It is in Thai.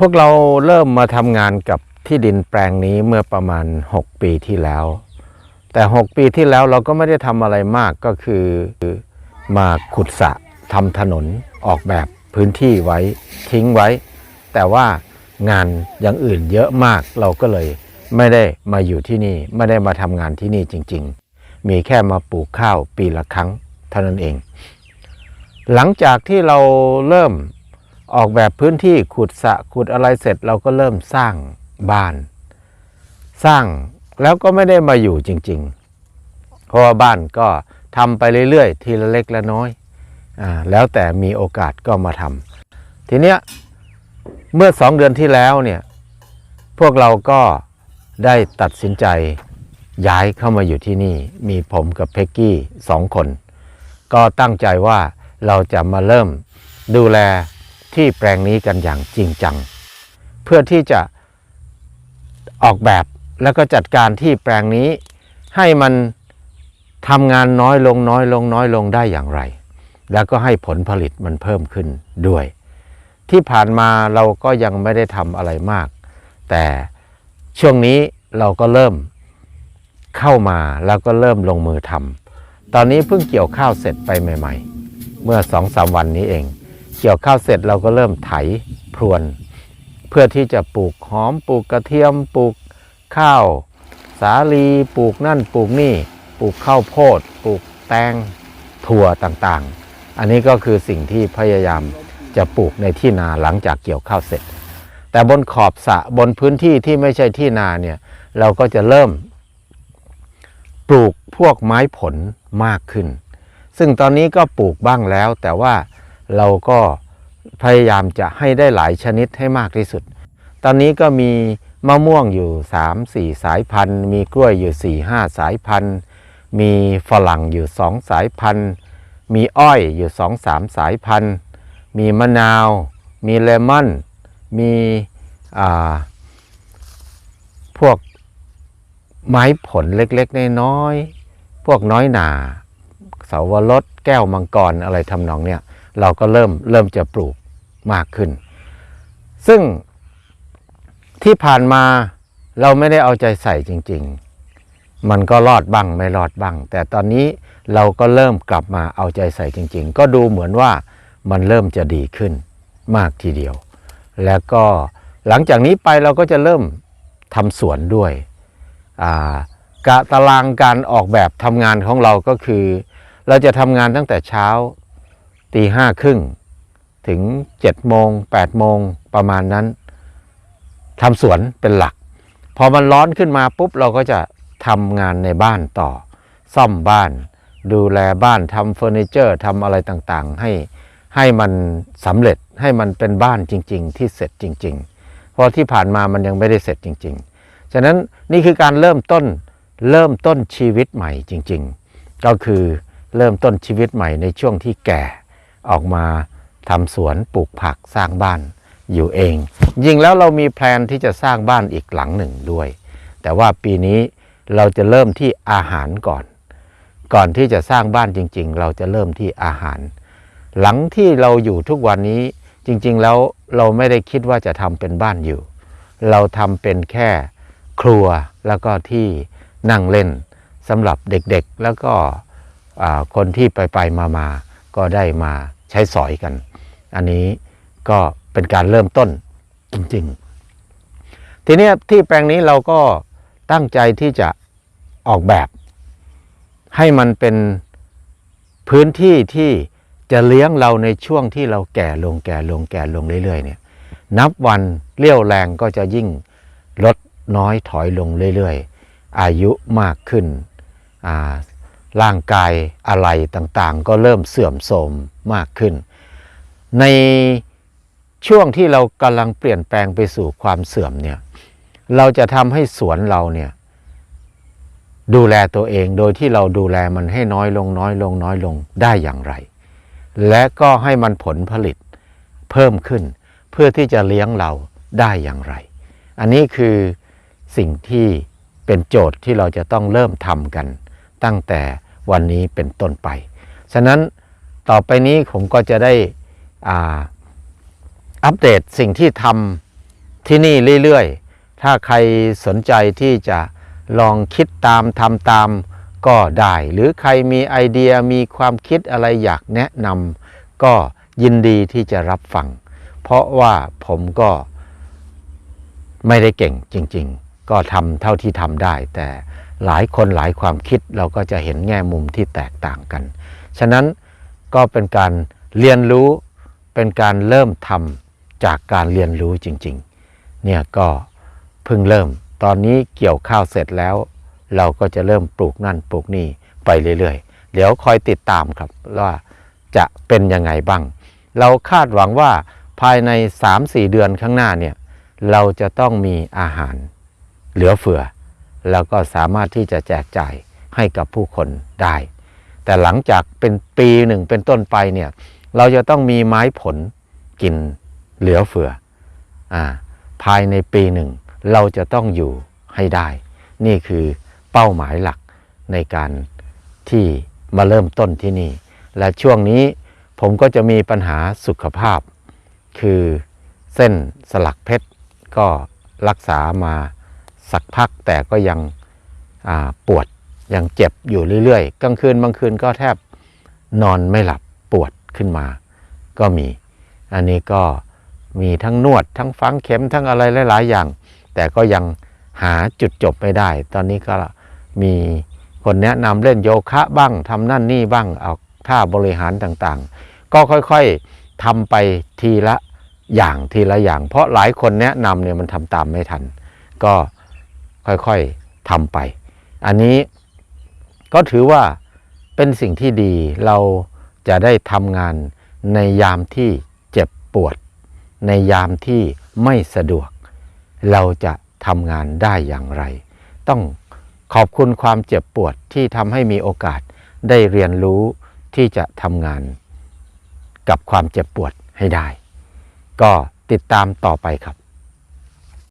พวกเราเริ่มมาทำงานกับที่ดินแปลงนี้เมื่อประมาณ 6 ปีที่แล้ว แต่ 6 ปีที่แล้วเราก็ไม่ได้ทำอะไรมากก็คือมาขุดสระทำถนนออกแบบพื้นที่ไว้ทิ้งไว้ แต่ว่างานอย่างอื่นเยอะมากเราก็เลยไม่ได้มาอยู่ที่นี่ไม่ได้มาทำงานที่นี่จริง ๆ มีแค่มาปลูกข้าวปีละครั้งเท่านั้นเอง หลังจากที่เราเริ่ม ออกแบบพื้นที่ขุดสระขุดอะไรเสร็จเราก็เริ่มสร้างบ้าน สร้างแล้วก็ไม่ได้มาอยู่จริง ๆ เพราะว่าบ้านก็ทำไปเรื่อยๆ ทีละเล็กละน้อยอาแล้วแต่มีโอกาสก็มาทำทีเนี้ยเมื่อสองเดือนที่แล้วเนี่ยพวกเราก็ได้ตัดสินใจย้ายเข้ามาอยู่ที่นี่ มีผมกับเพ็กกี้สองคน ก็ตั้งใจว่าเราจะมาเริ่มดูแล ที่แปลงนี้กันอย่างจริงจัง เพื่อที่จะออกแบบแล้วก็จัดการที่แปลงนี้ให้มันทำงานน้อยลงน้อยลงน้อยลงได้อย่างไร แล้วก็ให้ผลผลิตมันเพิ่มขึ้นด้วย ที่ผ่านมาเราก็ยังไม่ได้ทำอะไรมาก แต่ช่วงนี้เราก็เริ่มเข้ามาแล้วก็เริ่มลงมือทำตอนนี้เพิ่งเกี่ยวข้าวเสร็จไปใหม่ ๆ เมื่อสองสามวันนี้เอง เกี่ยวข้าวเสร็จเราก็เริ่มไถพรวน เพื่อที่จะปลูกหอมปลูกกระเทียมปลูกข้าว สาลีปลูกนั่นปลูกนี่ ปลูกข้าวโพด ปลูกแตงถั่วต่างๆ อันนี้ก็คือสิ่งที่พยายามจะปลูกในที่นาหลังจากเกี่ยวข้าวเสร็จ แต่บนขอบสะบนพื้นที่ที่ไม่ใช่ที่นาเนี่ยเราก็จะเริ่ม ปลูกพวกไม้ผลมากขึ้น ซึ่งตอนนี้ก็ปลูกบ้างแล้วแต่ว่า เราก็พยายามจะให้ได้หลายชนิดให้มากที่สุด ตอนนี้ก็มีมะม่วงอยู่ 3 4 สายพันธุ์ มีกล้วยอยู่ 4 5 สายพันธุ์ มีฝรั่งอยู่ 2 สายพันธุ์ มีอ้อยอยู่ 2 3 สายพันธุ์ มีมะนาว มีเลมอน มีพวกไม้ผลเล็กๆ น้อยๆ พวกน้อยหนา เสาวรสแก้วมังกรอะไรทำนองเนี้ย เราก็เริ่มเริ่มจะปลูกมากขึ้น ซึ่งที่ผ่านมาเราไม่ได้เอาใจใส่จริง ๆ มันก็รอดบ้างไม่รอดบ้าง แต่ตอนนี้เราก็เริ่มกลับมาเอาใจใส่จริง ๆ ก็ดูเหมือนว่ามันเริ่มจะดีขึ้นมากทีเดียว แล้วก็หลังจากนี้ไปเราก็จะเริ่มทำสวนด้วยอ่ากะตารางการออกแบบทำงานของเราก็คือ เราจะทำงานตั้งแต่เช้า ตีห้าครึ่งถึง7จ็ดโมงแปดโมงประมาณนั้นทำสวนเป็นหลัก พอมันร้อนขึ้นมาปุ๊บเราก็จะทำงานในบ้านต่อ ซ่อมบ้าน ดูแลบ้านทำเฟอร์นิเจอร์ทำอะไรต่างๆ ให้ให้มันสำเร็จให้มันเป็นบ้านจริง ๆ ที่เสร็จจริง ๆ เพราะที่ผ่านมามันยังไม่ได้เสร็จจริง ๆ ฉะนั้นนี่คือการเริ่มต้นเริ่มต้นชีวิตใหม่จริง ๆ ก็คือเริ่มต้นชีวิตใหม่ในช่วงที่แก่ ออกมาทำสวนปลูกผักสร้างบ้านอยู่เอง ยิ่งแล้วเรามีแพลนที่จะสร้างบ้านอีกหลังหนึ่งด้วย แต่ว่าปีนี้เราจะเริ่มที่อาหารก่อน ก่อนที่จะสร้างบ้านจริง ๆ เราจะเริ่มที่อาหาร หลังที่เราอยู่ทุกวันนี้จริง ๆ แล้วเราไม่ได้คิดว่าจะทำเป็นบ้านอยู่ เราทำเป็นแค่ครัวแล้วก็ที่นั่งเล่นสำหรับเด็กๆ แล้วก็คนที่ไปไปมามาๆก็ได้มา ใช้สอยกัน อันนี้ก็เป็นการเริ่มต้นจริงๆ ทีนี้ที่แปลงนี้เราก็ตั้งใจที่จะออกแบบ ให้มันเป็นพื้นที่ที่จะเลี้ยงเราในช่วงที่เราแก่ลงแก่ลงแก่ลงเรื่อยๆเนี่ยนับวันเลี้ยวแรงก็จะยิ่งลดน้อยถอยลงเรื่อยๆ อายุมากขึ้นอ่า ร่างกายอะไรต่างๆ ก็เริ่มเสื่อมโทรมมากขึ้น ในช่วงที่เรากำลังเปลี่ยนแปลงไปสู่ความเสื่อมเนี่ยเราจะทำให้สวนเราเนี่ยดูแลตัวเองโดยที่เราดูแลมันให้น้อยลงน้อยลงน้อยลงได้อย่างไร และก็ให้มันผลผลิตเพิ่มขึ้น เพื่อที่จะเลี้ยงเราได้อย่างไร อันนี้คือสิ่งที่เป็นโจทย์ที่เราจะต้องเริ่มทำกัน ตั้งแต่ วันนี้เป็นต้นไป ฉะนั้นต่อไปนี้ผมก็จะได้อ,อัปเดตสิ่งที่ทำที่นี่เรื่อยๆ ถ้าใครสนใจที่จะลองคิดตามทำตามก็ได้ หรือใครมีไอเดียมีความคิดอะไรอยากแนะนำก็ยินดีที่จะรับฟัง เพราะว่าผมก็ไม่ได้เก่งจริง ๆ ก็ทำเท่าที่ทำได้แต่ หลายคนหลายความคิดเราก็จะเห็นแง่มุมที่แตกต่างกัน ฉะนั้นก็เป็นการเรียนรู้เป็นการเริ่มทำจากการเรียนรู้จริงๆ เนี่ยก็เพิ่งเริ่ม ตอนนี้เกี่ยวข้าวเสร็จแล้ว เราก็จะเริ่มปลูกนั่นปลูกนี่ไปเรื่อยๆ เดี๋ยวคอยติดตามครับว่าจะเป็นยังไงบ้าง เราคาดหวังว่าภายใน 3-4 เดือนข้างหน้าเนี่ยเราจะต้องมีอาหารเหลือเฟือ แล้วก็สามารถที่จะแจกจ่ายให้กับผู้คนได้ แต่หลังจากเป็นปีหนึ่งเป็นต้นไปเนี่ยเราจะต้องมีไม้ผลกินเหลือเฟืออาภายในปีหนึ่งเราจะต้องอยู่ให้ได้ นี่คือเป้าหมายหลักในการที่มาเริ่มต้นที่นี่ และช่วงนี้ผมก็จะมีปัญหาสุขภาพ คือเส้นสลักเพชรก็รักษามา สักพักแต่ก็ยังปวดยังเจ็บอยู่เรื่อยๆ กลางคืนบางคืนก็แทบนอนไม่หลับปวดขึ้นมา ก็มี อันนี้ก็มีทั้งนวดทั้งฝังเข็มทั้งอะไรหลาย ๆ อย่าง แต่ก็ยังหาจุดจบไม่ได้ ตอนนี้ก็มีคนแนะนำเล่นโยคะบ้างทำนั่นนี่บ้างเอาท่าบริหารต่างๆ ก็ค่อยๆทำไปทีละอย่างทีละอย่าง เพราะหลายคนแนะนำเนี่ยมันทำตามไม่ทัน ก็ ค่อยๆทำไป อันนี้ก็ถือว่าเป็นสิ่งที่ดีเราจะได้ทำงานในยามที่เจ็บปวด ในยามที่ไม่สะดวก เราจะทำงานได้อย่างไร ต้องขอบคุณความเจ็บปวดที่ทำให้มีโอกาสได้เรียนรู้ที่จะทำงาน กับความเจ็บปวดให้ได้ ก็ติดตามต่อไปครับ